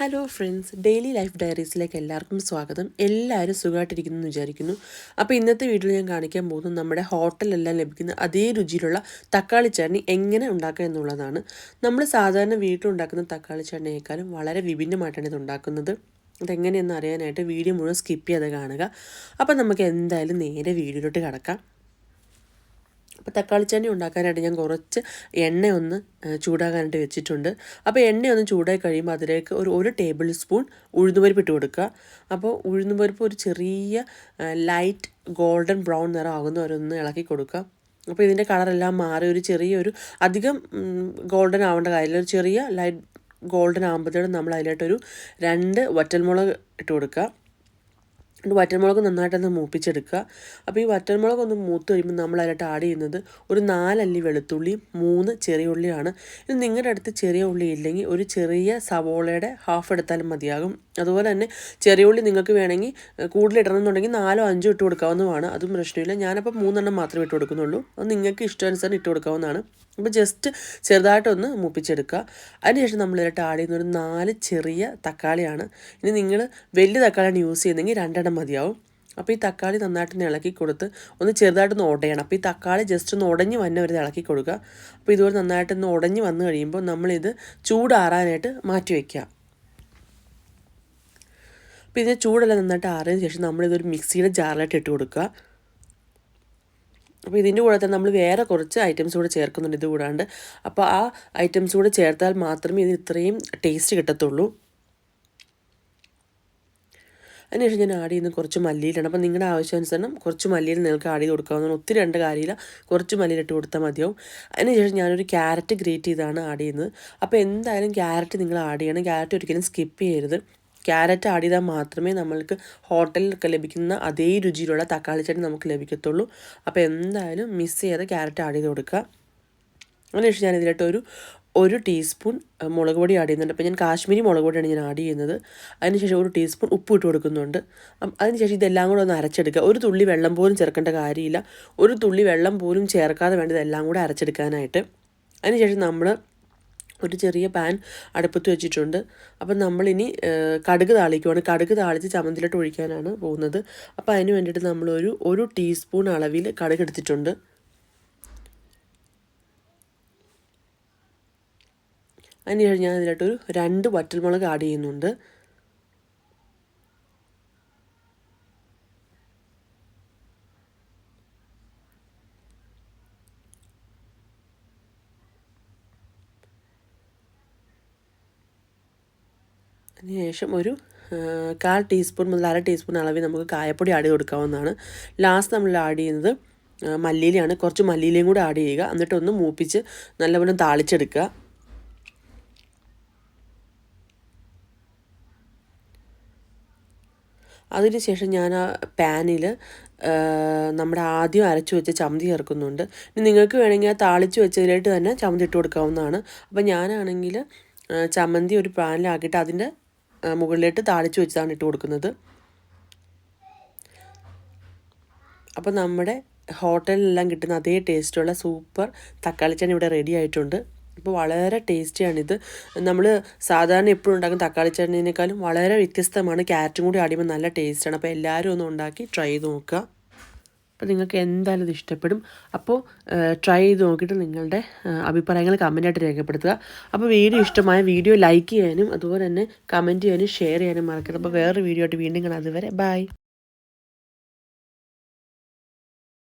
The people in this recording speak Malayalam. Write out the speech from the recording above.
ഹലോ ഫ്രണ്ട്സ് ഡെയിലി ലൈഫ് ഡയറീസിലേക്ക് എല്ലാവർക്കും സ്വാഗതം. എല്ലാവരും സുഖമായിട്ടിരിക്കുന്നു എന്ന് വിചാരിക്കുന്നു. അപ്പോൾ ഇന്നത്തെ വീഡിയോയിൽ ഞാൻ കാണിക്കാൻ പോകുന്നത് നമ്മുടെ ഹോട്ടലിലെല്ലാം ലഭിക്കുന്ന അതേ രുചിയിലുള്ള തക്കാളി ചട്നി എങ്ങനെ ഉണ്ടാക്കുക എന്നുള്ളതാണ്. നമ്മൾ സാധാരണ വീട്ടിലുണ്ടാക്കുന്ന തക്കാളി ചട്നിയേക്കാളും വളരെ വിഭിന്നമായിട്ടാണ് ഇത് ഉണ്ടാക്കുന്നത്. അതെങ്ങനെയെന്ന് അറിയാനായിട്ട് വീഡിയോ മുഴുവൻ സ്കിപ്പ് ചെയ്ത് കാണുക. അപ്പോൾ നമുക്ക് എന്തായാലും നേരെ വീഡിയോയിലോട്ട് കിടക്കാം. അപ്പോൾ തക്കാളി ചട്നി ഉണ്ടാക്കാനായിട്ട് ഞാൻ കുറച്ച് എണ്ണ ഒന്ന് ചൂടാകാനായിട്ട് വെച്ചിട്ടുണ്ട്. അപ്പോൾ എണ്ണ ഒന്ന് ചൂടായി കഴിയുമ്പോൾ അതിലേക്ക് ഒരു ഒരു ടേബിൾ സ്പൂൺ ഉഴുന്നുപരിപ്പ് ഇട്ട് കൊടുക്കുക. അപ്പോൾ ഉഴുന്നുപരിപ്പ് ഒരു ചെറിയ ലൈറ്റ് ഗോൾഡൻ ബ്രൗൺ നിറം ഒരൊന്ന് ഇളക്കി കൊടുക്കുക. അപ്പോൾ ഇതിന്റെ കളറെല്ലാം മാറി ഒരു ചെറിയൊരു അധികം ഗോൾഡൻ ആവേണ്ട കാര്യമില്ല. ഒരു ചെറിയ ലൈറ്റ് ഗോൾഡൻ ആകുമ്പോഴത്തേക്കും നമ്മൾ അതിലോട്ടൊരു രണ്ട് വറ്റൽമുളക് ഇട്ട് കൊടുക്കുക. വറ്റൽമുളക് നന്നായിട്ടൊന്ന് മൂപ്പിച്ചെടുക്കുക. അപ്പോൾ ഈ വറ്റൽമുളക് ഒന്ന് മൂത്ത് കഴിയുമ്പോൾ നമ്മൾ അതിലോട്ട് ആഡ് ചെയ്യുന്നത് ഒരു നാലല്ലി വെളുത്തുള്ളി മൂന്ന് ചെറിയ ഉള്ളിയാണ്. ഇത് നിങ്ങളുടെ അടുത്ത് ചെറിയ ഉള്ളി ഇല്ലെങ്കിൽ ഒരു ചെറിയ സവോളയുടെ ഹാഫ് എടുത്താലും മതിയാകും. അതുപോലെ തന്നെ ചെറിയ ഉള്ളി നിങ്ങൾക്ക് വേണമെങ്കിൽ കൂടുതൽ ഇടണമെന്നുണ്ടെങ്കിൽ നാലോ അഞ്ചോ ഇട്ട് കൊടുക്കാവുന്നതാണ്. അതും പ്രശ്നമില്ല. ഞാനപ്പോൾ മൂന്നെണ്ണം മാത്രമേ ഇട്ട് കൊടുക്കുന്നുള്ളൂ. അത് നിങ്ങൾക്ക് ഇഷ്ടാനുസരണം ഇട്ട് കൊടുക്കാവുന്നതാണ്. അപ്പോൾ ജസ്റ്റ് ചെറുതായിട്ടൊന്ന് മൂപ്പിച്ചെടുക്കുക. അതിനുശേഷം നമ്മൾ ഇതിലോട്ട് ആഡ് ചെയ്യുന്ന ഒരു നാല് ചെറിയ തക്കാളിയാണ്. ഇനി നിങ്ങൾ വലിയ തക്കാളിയാണ് യൂസ് ചെയ്യുന്നതെങ്കിൽ രണ്ടെണ്ണം മതിയാവും. അപ്പോൾ ഈ തക്കാളി നന്നായിട്ട് ഇളക്കി കൊടുത്ത് ഒന്ന് ചെറുതായിട്ടൊന്ന് ഉടയണം അപ്പോൾ ഈ തക്കാളി ജസ്റ്റ് ഒന്ന് ഉടഞ്ഞ് വന്ന ഒരു ഇളക്കി കൊടുക്കുക അപ്പോൾ ഇതുപോലെ നന്നായിട്ടൊന്ന് ഉടഞ്ഞ് വന്നു കഴിയുമ്പോൾ നമ്മളിത് ചൂടാറാനായിട്ട് മാറ്റി വയ്ക്കുക അപ്പോൾ ഇതിനെ ചൂടെല്ലാം നന്നായിട്ട് ആറിയതിന് ശേഷം നമ്മളിതൊരു മിക്സിയുടെ ജാറിലായിട്ട് ഇട്ട് കൊടുക്കുക. അപ്പോൾ ഇതിന്റെ കൂടെ തന്നെ നമ്മൾ വേറെ കുറച്ച് ഐറ്റംസ് കൂടെ ചേർക്കുന്നുണ്ട് ഇത് കൂടാണ്ട്. അപ്പോൾ ആ ഐറ്റംസ് കൂടെ ചേർത്താൽ മാത്രമേ ഇതിന് ഇത്രയും ടേസ്റ്റ് കിട്ടത്തുള്ളൂ. അതിനുശേഷം ഞാൻ ആഡ് ചെയ്യുന്ന കുറച്ച് മല്ലിയിലാണ്. അപ്പോൾ നിങ്ങളുടെ ആവശ്യാനുസരണം കുറച്ച് മല്ലിയിൽ നിങ്ങൾക്ക് ആഡ് ചെയ്ത് കൊടുക്കാവുന്നതാണ്. ഒത്തിരി രണ്ട് കാര്യമില്ല കുറച്ച് മല്ലിയിലിട്ട് കൊടുത്താൽ മതിയാവും. അതിനുശേഷം ഞാനൊരു ക്യാരറ്റ് ഗ്രേറ്റ് ചെയ്താണ് ആഡ് ചെയ്യുന്നത്. അപ്പോൾ എന്തായാലും ക്യാരറ്റ് നിങ്ങൾ ആഡ് ചെയ്യണം. ക്യാരറ്റ് ഒരിക്കലും സ്കിപ്പ് ചെയ്യരുത്. ക്യാരറ്റ് ആഡ് ചെയ്താൽ മാത്രമേ നമ്മൾക്ക് ഹോട്ടലിലൊക്കെ ലഭിക്കുന്ന അതേ രുചിയിലുള്ള തക്കാളി ചട്നി നമുക്ക് ലഭിക്കത്തുള്ളൂ. അപ്പോൾ എന്തായാലും മിസ് ചെയ്യാതെ ക്യാരറ്റ് ആഡ് ചെയ്ത് കൊടുക്കുക. അതിനുശേഷം ഞാൻ ഇതിലോട്ട് ഒരു ഒരു ടീസ്പൂൺ മുളക് പൊടി ആഡ് ചെയ്യുന്നുണ്ട്. അപ്പോൾ ഞാൻ കാശ്മീരി മുളക് പൊടിയാണ് ഞാൻ ആഡ് ചെയ്യുന്നത്. അതിനുശേഷം ഒരു ടീസ്പൂൺ ഉപ്പ് ഇട്ട് കൊടുക്കുന്നുണ്ട്. അതിനുശേഷം ഇതെല്ലാം കൂടെ ഒന്ന് അരച്ചെടുക്കുക. ഒരു തുള്ളി വെള്ളം പോലും ചേർക്കേണ്ട കാര്യമില്ല. ഒരു തുള്ളി വെള്ളം പോലും ചേർക്കാതെ വേണ്ടത് ഇതെല്ലാം കൂടെ അരച്ചെടുക്കാനായിട്ട്. അതിനുശേഷം നമ്മൾ ഒരു ചെറിയ പാൻ അടുപ്പത്ത് വെച്ചിട്ടുണ്ട്. അപ്പം നമ്മളിനി കടുക് താളിക്കുവാണ്. കടുക് താളിച്ച് ചമ്മന്തിലോട്ട് ഒഴിക്കാനാണ് പോകുന്നത്. അപ്പോൾ അതിന് വേണ്ടിയിട്ട് നമ്മളൊരു ഒരു ടീസ്പൂൺ അളവിൽ കടുക് എടുത്തിട്ടുണ്ട്. അതിനുശേഷം ഞാൻ അതിലോട്ടൊരു രണ്ട് വറ്റൽമുളക് ആഡ് ചെയ്യുന്നുണ്ട്. അതിനുശേഷം ഒരു കാൽ ടീസ്പൂൺ മുതൽ അര ടീസ്പൂൺ അളവിൽ നമുക്ക് കായപ്പൊടി ആഡ് കൊടുക്കാവുന്നതാണ്. ലാസ്റ്റ് നമ്മൾ ആഡ് ചെയ്യുന്നത് മല്ലിയിലയാണ്. കുറച്ച് മല്ലിയിലയും കൂടെ ആഡ് ചെയ്യുക. എന്നിട്ടൊന്ന് മൂപ്പിച്ച് നല്ലപോലെ താളിച്ചെടുക്കുക. അതിനുശേഷം ഞാൻ ആ പാനിൽ നമ്മുടെ ആദ്യം അരച്ചു വെച്ച ചമ്മന്തി ചേർക്കുന്നുണ്ട്. ഇനി നിങ്ങൾക്ക് വേണമെങ്കിൽ ആ താളിച്ച് വെച്ചതിലായിട്ട് തന്നെ ചമ്മന്തി ഇട്ട് കൊടുക്കാവുന്നതാണ്. അപ്പം ഞാനാണെങ്കിൽ ചമ്മന്തി ഒരു പാനിലാക്കിയിട്ട് അതിന്റെ മുകളിലോട്ട് താളിച്ച് വെച്ചതാണ് ഇട്ട് കൊടുക്കുന്നത്. അപ്പോൾ നമ്മുടെ ഹോട്ടലിലെല്ലാം കിട്ടുന്ന അതേ ടേസ്റ്റുള്ള സൂപ്പർ തക്കാളി ഇവിടെ റെഡി ആയിട്ടുണ്ട്. ഇപ്പോൾ വളരെ ടേസ്റ്റിയാണിത്. നമ്മൾ സാധാരണ എപ്പോഴും ഉണ്ടാക്കുന്ന തക്കാളി ചട്നിനേക്കാളും വളരെ വ്യത്യസ്തമാണ്. ക്യാരറ്റും കൂടി ആടിയുമ്പോൾ നല്ല ടേസ്റ്റാണ്. അപ്പോൾ എല്ലാവരും ഒന്ന് ഉണ്ടാക്കി ട്രൈ ചെയ്ത് നോക്കുക. അപ്പോൾ നിങ്ങൾക്ക് എന്തായാലും ഇത് ഇഷ്ടപ്പെടും. അപ്പോൾ ട്രൈ ചെയ്ത് നോക്കിയിട്ട് നിങ്ങളുടെ അഭിപ്രായങ്ങൾ കമന്റായിട്ട് രേഖപ്പെടുത്തുക. അപ്പോൾ വീഡിയോ ഇഷ്ടമായ വീഡിയോ ലൈക്ക് ചെയ്യാനും അതുപോലെ തന്നെ കമന്റ് ചെയ്യാനും ഷെയർ ചെയ്യാനും മറക്കരുത്. അപ്പോൾ വേറൊരു വീഡിയോ ആയിട്ട് വീണ്ടും കാണാം. അതുവരെ ബൈ